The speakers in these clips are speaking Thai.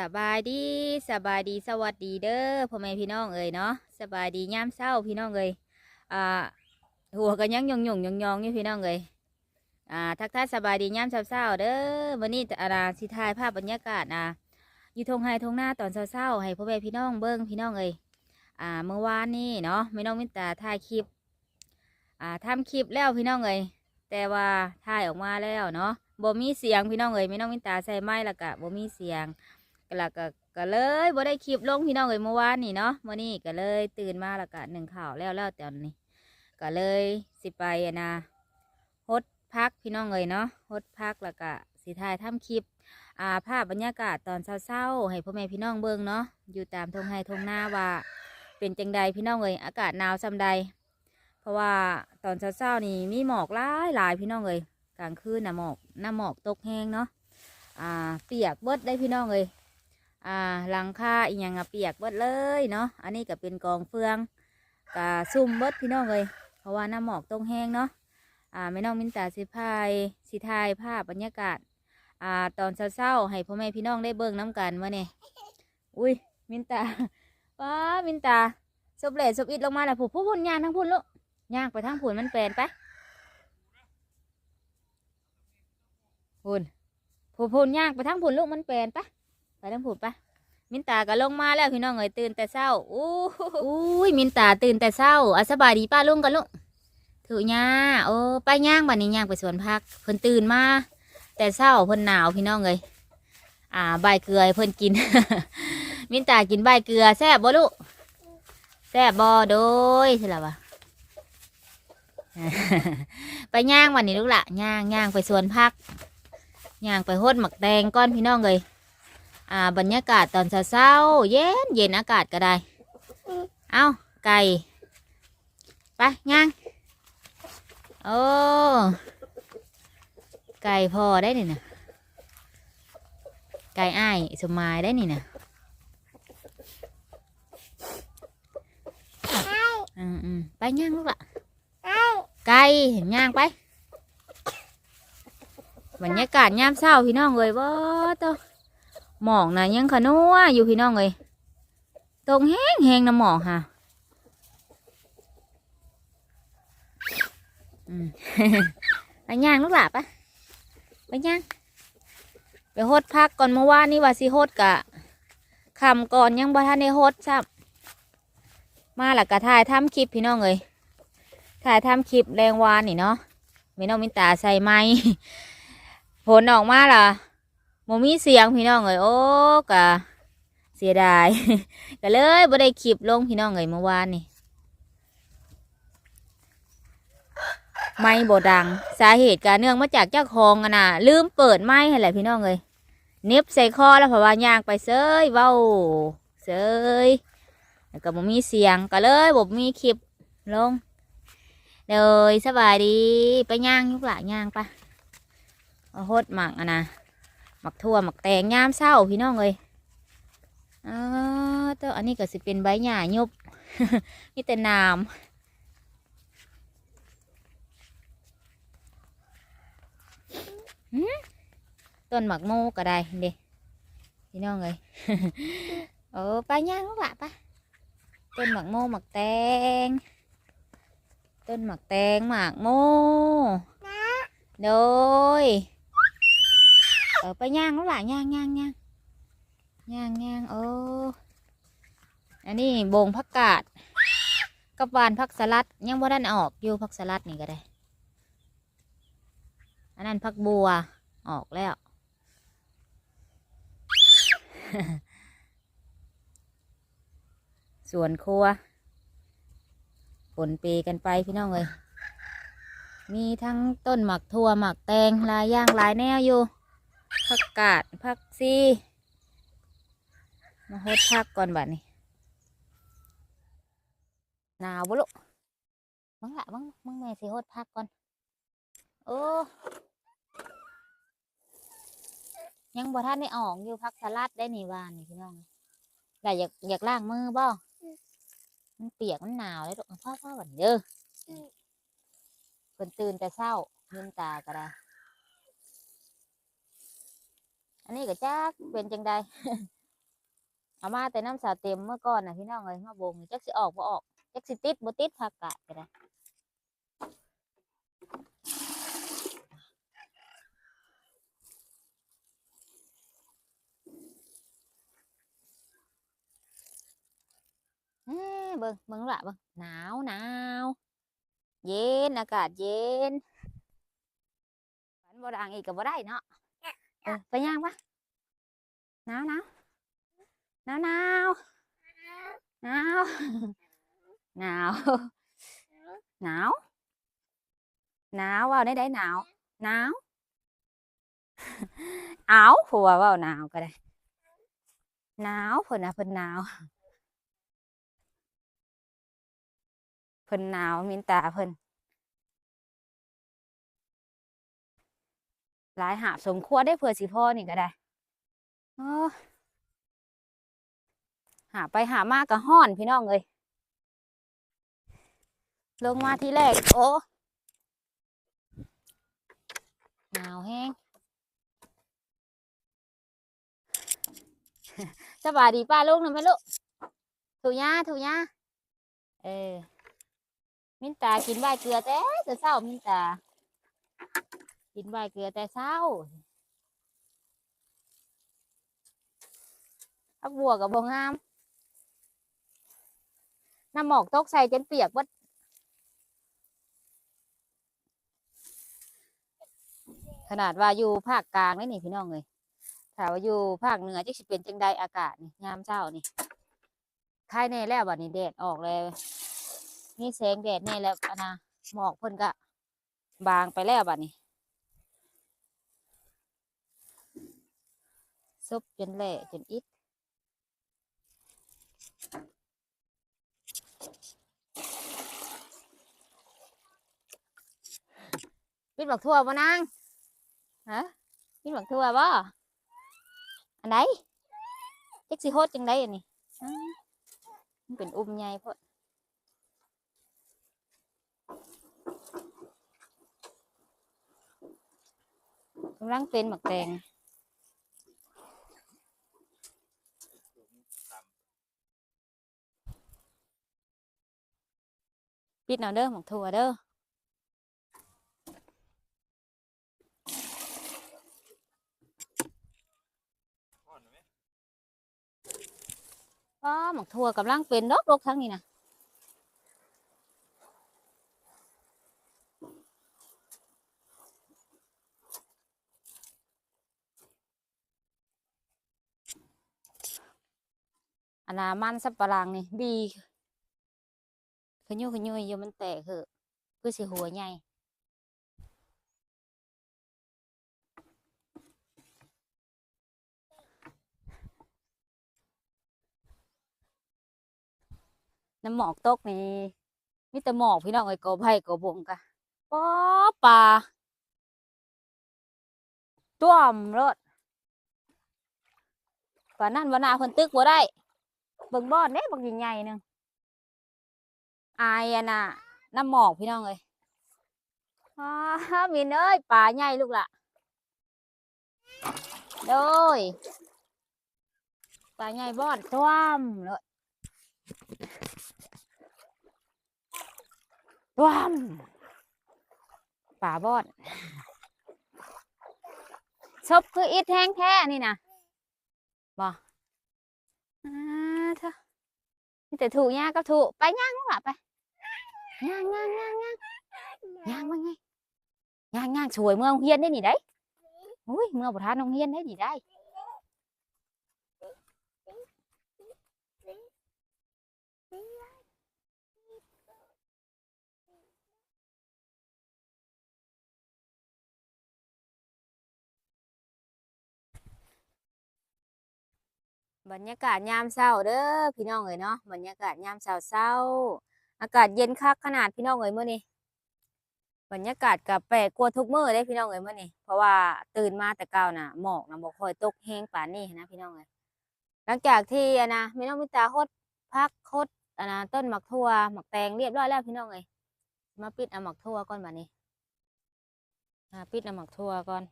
สบายดีสบายดีสวัสดีเด้อพ่อแม่พี่น้องเอ่ยเนาะสบายดียามเช้าพี่น้องเอ่ยอ่าหัวก็ยังยงยงยงยองอยู่พี่น้องเอ่ยอ่าทักทายสบายดียามเช้าเช้าเด้อวันนี้อาราสิถ่ายภาพบรรยากาศอะอยู่ทงไฮทงหน้าตอนเช้าเช้าให้พ่อแม่พี่น้องเบิ้งพี่น้องเอ่ยอ่าเมื่อวานนี่เนาะไม่น้องมินตาถ่ายคลิปอ่าทำคลิปแล้วพี่น้องเอ่ยแต่ว่าถ่ายออกมาแล้วเนาะบ่มีเสียงพี่น้องเอ่ยไม่น้องมินตาใส่ไม้ละกะบ่มีเสียง แล้วก็ก็เลยบ่ได้คลิปลงพี่น้องเลยเมื่อวานนี่เนาะมื่อนี้ก็เลยตื่นมาแล้วก็หนึ่งข่าวแล้วแล้วตอนนี้ก็เลยสิไปนะฮดพักพี่น้องเลยเนาะฮดพักแล้วก็สิถ่ายทำคลิปอ่าภาพบรรยากาศตอนเศร้าๆให้พ่อแม่พี่น้องเบิ่งเนาะอยู่ตามทงไฮทงหน้าว่า เป็นจังใดพี่น้องเลยอากาศหนาวซำใด เพราะว่าตอนเช้าๆนี่มีหมอกหลายหลายพี่น้องเลยกลางคืนน่ะหมอกหน้าหมอกตกแห้งเนาะอ่าเปียกเบิดได้พี่น้องเลย อ่าหลังคาอีหยังอะเปียกเบิดเลยเนาะอันนี้ก็เป็นกองเฟืองกะซุ่มเบิดพี่น้องเลยเพราะว่าน้ำหมอกต้องแห้งเนาะอ่าไม่น้องมินตาสิพายสิทายภาพบรรยากาศอ่าตอนเศร้าๆให้พ่อแม่พี่น้องได้เบิ่งน้ำกันวะเนี่ยอุ้ยมินตาว้ามินตาซบเหล่ซบอิดลงมาแล้วผู้ผู้พุ่นยางทั้งพุ่นลูกย่างไปทั้งพุ่นมันแปลนไปพุ่นผู้พุ่นยางไปทั้งพุ่นลูกมันแปลนปไป ทั้งผุดปะมินตาก็ลงมาแล้วพี่น้องเอ้ยตื่นแต่เช้าอู้อุ้ยมินตาตื่นแต่เช้าอะสบายดีป้าลุงกันลุงถือย่าโอ้ป้าย่างบัดนี้ย่างไปสวนพักเพิ่นตื่นมาแต่เช้าเพิ่นหนาวพี่น้องเอ้ยอ่าใบเกลือให้เพิ่นกิน มินตากินใบเกลือแซ่บบ่ลูกแซ่บบ่โดยใช่ละวะไปย่างวันนี้ลูกละย่างย่างไปสวนพักย่างไปโหดหมักแตงก้อนพี่น้องเลย อ่าบรรยากาศตอนเช้าๆเย็นเย็นอากาศก็ได้ เอาไก่ไปย่างโอ้ไก่พอได้นี่นะไก่อ้ายสมายได้นี่นะอืมอืมไปย่างลูกละไก่ย่างไปบรรยากาศยามเช้าพี่น้องเลยบ่ตัว หมอกนะยังขนัวอยู่พี่น้องเลยตรงแห้งแห้งนะหมอกค่ะอไปย่างลูกหลาปะไปย่างไปโฮดพักก่อนเมื่อวานนี่ว่าสิโฮดกะคำก่อนยังบ่ทันได้โฮดซ้ำมาหลักกะถ่ายทำคลิปพี่น้องเลยถ่ายทำคลิปแรงวานนี่เนาะไม่น้องมินตาใส่ไม้ผลออกมาล่ะ โมมีเสียงพี่น้องเอ้ยโอ้กะเสียดาย ก็เลยบ่ได้คลิปลงพี่น้องเอ้ยเมื่อวานนี่ไม่บดังสาเหตุการเนื่องมาจากเจ้าของอะนะลืมเปิดไม้ให้แหละพี่น้องเอ้ยเน็บใส่คอแล้วเพราะว่าย่างไปเซยเว้าเซยแล้วก็บ่มีเสียงก็เลยบ่มีคลิปลงเลยสบายดีไปย่างยุกหละย่างไปเอาโหดหมักอะนะ หมักทั่วหมักแตงยามเศร้าพี่น้องเลยอ่าตัวอันนี้ก็สิเป็นใบหญ้ายุบมีแต่น้ำหืมต้นหมักโมก็ได้เด้พี่น้องเลยโอ้ไปย่างลูกละปะต้นหมักโมหมักแตง ต้นหมักแตงหมักโมโดยเออไปย่างแล้วล่ะย่างย่างย่างย่างย่างโอ้อันนี้บงผักกาดกับวานผักสลัด ยังบ่ได้ออกอยู่ผักสลัดนี่ก็ได้ อันนั้นผักบัวออกแล้ว ส่วนครัวผลเปกันไปพี่น้องเลยมีทั้งต้นหมักทั่วหมักแตงลายย่างลายแนวอยู่ ผักกาดผักซีมาโฮดผักก่อนบัดนี้หนาวบุลุมึงละมึงมึงแม่สิโฮดผักก่อน โอ้ยังบ่ท่านได้ออกอยู่ผักสลัดได้นี่วานนี่พี่น้องแต่อยากอยากล้างมือบ่มันเปียกมันหนาวเลยลูกพ่อพ่อบันเด้อเพิ่นตื่นแต่เช้าลืมตาก็ได้ อันนี้ก็จักเป็นจังใดเอามาแต่น้ำสาเต็มเมื่อก่อนนะพี่น้องเลยมาบงจักสิออกบ่ออกจักสิติดบ่ติดผักกาดก็ได้เอ้ยเบิ่งเบิ่งละเบิ่งหนาวหนาวเย็นอากาศเย็นฝันบ่ดังอีกก็บ่ได้เนาะ เออไปย่างปะหนาวหนาวหนาวหนาวหนาวหนา หลายหาสมควรได้เผื่อสีพ่อนี่ก็ได้หาไปหามากกับห่อนพี่น้องเลยลงมาทีแรก โอ้หนาวแห้งสบายดีป้าลูกหนึ่งไหมลูกถูย่าถูย่าเออ มินตากินใบเกลือแต่จะเศร้ามินตา กินใบเกลือแต่เช้าอักบัวกับบงงามน้ำหมอกตกใส่จนเปียกเบดขนาดว่าอยู่ภาคกลางนี่นี่พี่น้องเลยถ้าว่าอยู่ภาคเหนือจะสิเป็นจังใดอากาศนี่ยามเช้านี่คายแน่แล้วบัดนี้แดดออกเลยนี่แสงแดดแน่แล้วนะหมอกเพิ่นก็บางไปแล้วบัดนี้ ซุบจนแหล่จนอิดกินบักทั่วบ่นางฮะกินบักทั่วบ่อันไหนเจักสิโฮดจังไดอันนี้มันเป็นอุ้มใหญ่พอดกำลังเป็นหมักแตง ปิดเอาเด้อหมักทั่วเด้ออ๋อหมักทั่วกำลังเป็นดอกดกทั้งนี้นะอันนามันสับปะหลังนี่บี ขยุยขยุยอยู่มันแตกเหอะคือสิหัวใหญ่น้ำหมอกตกนี่มีแต่หมอกพี่น้องไอ้กอไผ่กอบงกะป๊อปลาต้วมรถป่านนั้นวันนาคนตึกบ่ได้เบิ่งบอดเด้บักใหญ่ๆนึง อายอะน่ะน้ำหมอกพี่น้องเอ้ยอ้ามินเอ้ยปลาใหญ่ลูกละโดยปลาใหญ่บอดต้วมรถว้ามป่าบอดซบคืออิดแห้งแท้นี่นะบ่อ่าเถอะมีแต่ถูกย่างก็ถูกไปย่างลูกหล่ะไป ngang ngang ngang ngang. Ngang ngang. Nghe ngang ngang. Sủi mưa ông hiên đấy nhỉ đấy. Ui mưa một hát ông hiên đấy nhỉ đây. บรรยากาศยามเช้าเด้อพี่น้องเอ๋ยเนาะบรรยากาศยามเช้าเช้า อากาศเย็นคักขนาดพี่น้องเอ๋ยมื้อนี้บรรยากาศกับแปลกกว่าทุกมื้อเด้พี่น้องเอ๋ยมื้อนี้เพราะว่าตื่นมาแต่เช้าน่ะหมอกน่ะบ่ค่อยตกแห้งป่านนี้นะพี่น้องเอ๋ยหลังจากที่อะนะแม่น้องมิตาโคดพักโคดอะนะต้นหมักทั่วหมักแตงเรียบร้อยแล้วพี่น้องเอ๋ยมาปิดอาหมักทั่วก่อนบัดนี้อ่าปิดอาหมักทั่วก่อน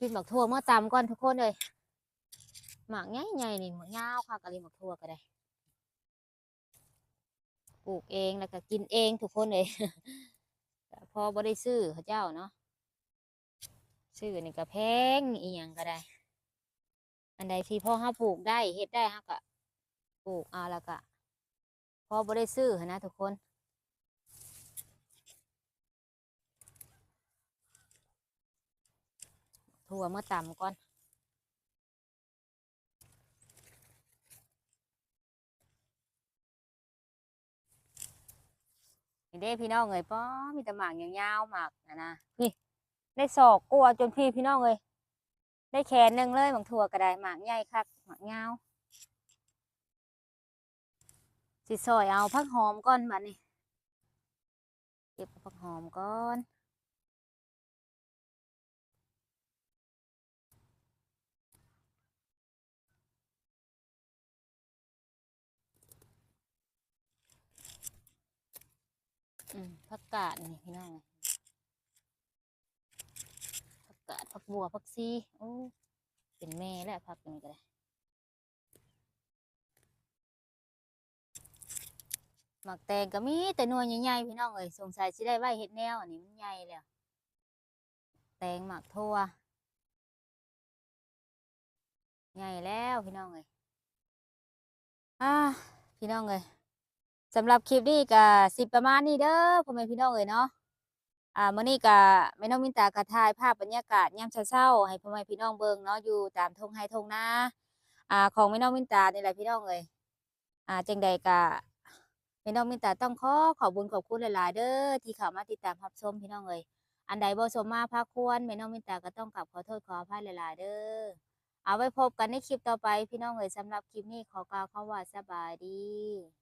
กินหมักทั่วเมื่อตำก่อนทุกคนเลย หมากใหญ่ๆนี่หมากยาวค่ะกะลิหมักทั่วก็ได้ปลูกเองแล้วก็กินเองทุกคนเลยแต่พอบ่ได้ซื้อเขาเจ้าเนาะซื้อนี่ก็แพงอีหยังก็ได้ อันใดที่พ่อเฮาปลูกได้เฮ็ดได้เฮาก็ปลูกเอาแล้วก็พอบ่ได้ซื้อนนะทุกคนถั่วเมื่อต่ำก่อน เด้พี่น้องเลยป้อมีแต่หมากยาวๆหมากนะนะพี่ ได้ศอกกลัวจนพี่พี่น้องเลยได้แขนหนึ่งเลยบางถั่วก็ได้หมากใหญ่ครับหมากยาวสิซอยเอาพักหอมก่อนบัดนี้เก็บเอาพักหอมก่อน ผักกาดนี่พี่น้องผักกาดผักบัวผักซีโอ้เป็นแม่แล้วผักนี่ก็ได้หมักแตงก็มีแต่นวยใหญ่ๆพี่น้องเอ้ยสงสัยสิได้ไว้เฮ็ดแนวอันนี้มันใหญ่แล้วแตงหมักทั่วใหญ่แล้วพี่น้องเอ้ยอ่าพี่น้องเอ้ย สำหรับคลิปนี้ก็สิประมาณนี้เด้อพ่อแม่พี่น้องเอ้ยเนาะอ่ามื้อนี้ก็แม่น้องมินตาก็ถ่ายภาพบรรยากาศยามเช้าๆให้พ่อแม่พี่น้องเบิ่งเนาะอยู่ตามทงไร่ทุ่งนาอ่าของแม่น้องมินตานี่แหละพี่น้องเอ้ยอ่าจังใดก็แม่น้องมินตาต้องขอขอบคุญขอบคุณหลายๆเด้อที่เข้ามาติดตามรับชมพี่น้องเอ้ยอันใดบ่สมมาพาควรแม่น้องมินตาก็ต้องกลับขอโทษขออภัยหลายๆเด้อเอาไว้พบกันในคลิปต่อไปพี่น้องเอ้ยสำหรับคลิปนี้ขอกล่าวคำว่าสบายดี